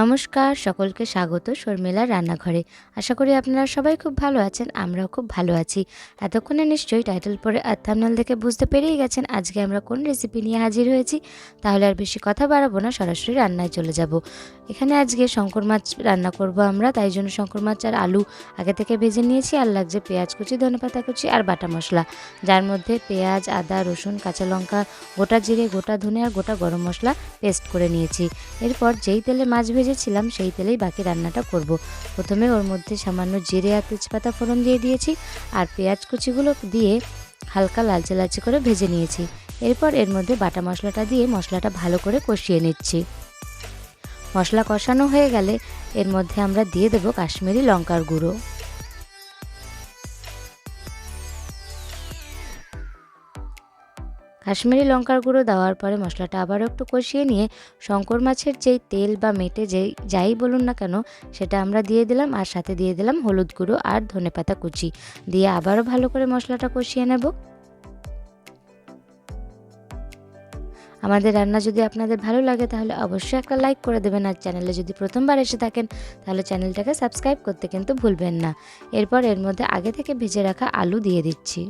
নমস্কার, সকলকে স্বাগত শর্মিলার রান্নাঘরে। আশা করি আপনারা সবাই খুব ভালো আছেন, আমরাও খুব ভালো আছি। এতক্ষণে নিশ্চয়ই টাইটেল পরে আর থামনেল দেখে বুঝতে পেরেই গেছেন আজকে আমরা কোন রেসিপি নিয়ে হাজির হয়েছি, তাহলে আর বেশি কথা বাড়াবো না, সরাসরি রান্নায় চলে যাব। এখানে আজকে শঙ্কর মাছ রান্না করব আমরা, তাই জন্য শঙ্কর মাছ আর আলু আগে থেকে ভেজে নিয়েছি, আর লাগছে পেঁয়াজ কুচি ধনেপাতা কুচি আর বাটা মশলা। যার মধ্যে পেঁয়াজ, আদা, রসুন, কাঁচা লঙ্কা, গোটা জিরে, গোটা ধনে আর গোটা গরম মশলা পেস্ট করে নিয়েছি। এরপর যেই তেলে মাছ ভেজেছিলাম, সেই তেলেই বাকি রান্নাটা করব। প্রথমে ওর মধ্যে সামান্য জিরে আর তেজপাতা ফোড়ন দিয়ে দিয়েছি আর পেঁয়াজ কুচিগুলো দিয়ে হালকা লালচে লালচে করে ভেজে নিয়েছি। এরপর এর মধ্যে বাটা মশলাটা দিয়ে মশলাটা ভালো করে কষিয়ে নিচ্ছি। মশলা কষানো হয়ে গেলে এর মধ্যে আমরা দিয়ে দেবো কাশ্মীরি লঙ্কার গুঁড়ো। কাশ্মীরি লঙ্কার গুঁড়ো দেওয়ার পরে মশলাটা আবারও একটু কষিয়ে নিয়ে শঙ্কর মাছের যেই তেল বা মেটে যেই, যাই বলুন না কেন, সেটা আমরা দিয়ে দিলাম আর সাথে দিয়ে দিলাম হলুদ গুঁড়ো আর ধনেপাতা কুচি। দিয়ে আবারও ভালো করে মশলাটা কষিয়ে নেব। আমাদের রান্না যদি আপনাদের ভালো লাগে তাহলে অবশ্যই একটা লাইক করে দেবেন আর চ্যানেলে যদি প্রথমবার এসে থাকেন তাহলে চ্যানেলটাকে সাবস্ক্রাইব করতে কিন্তু ভুলবেন না। এরপর এর মধ্যে আগে থেকে ভেজে রাখা আলু দিয়ে দিচ্ছি।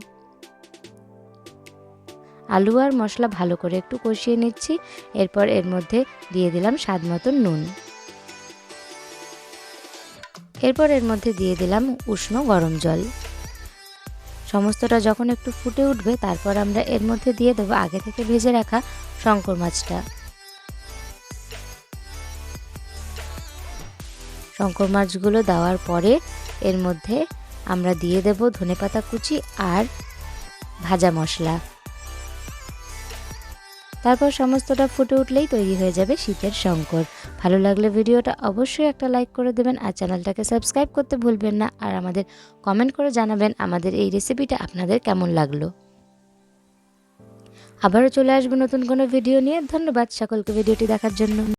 আলু আর মশলা ভালো করে একটু কষিয়ে নিচ্ছি। এরপর এর মধ্যে দিয়ে দিলাম স্বাদ মতন নুন। এরপর এর মধ্যে দিয়ে দিলাম উষ্ণ গরম জল। সমস্তটা যখন একটু ফুটে উঠবে, তারপর আমরা এর মধ্যে দিয়ে দেবো আগে থেকে ভেজে রাখা শঙ্কর মাছটা। শঙ্কর মাছগুলো দেওয়ার পরে এর মধ্যে আমরা দিয়ে দেব ধনেপাতা কুচি আর ভাজা মশলা। তারপর সমস্তটা ফুটে উঠলেই তৈরি হয়ে যাবে শীতের শঙ্কর। ভালো লাগলে ভিডিওটা অবশ্যই একটা লাইক করে দেবেন আর চ্যানেলটাকে সাবস্ক্রাইব করতে ভুলবেন না আর আমাদের কমেন্ট করে জানাবেন আমাদের এই রেসিপিটা আপনাদের কেমন লাগল। আবারও চলে আসব নতুন কোনো ভিডিও নিয়ে। ধন্যবাদ সকলকে ভিডিওটি দেখার জন্য।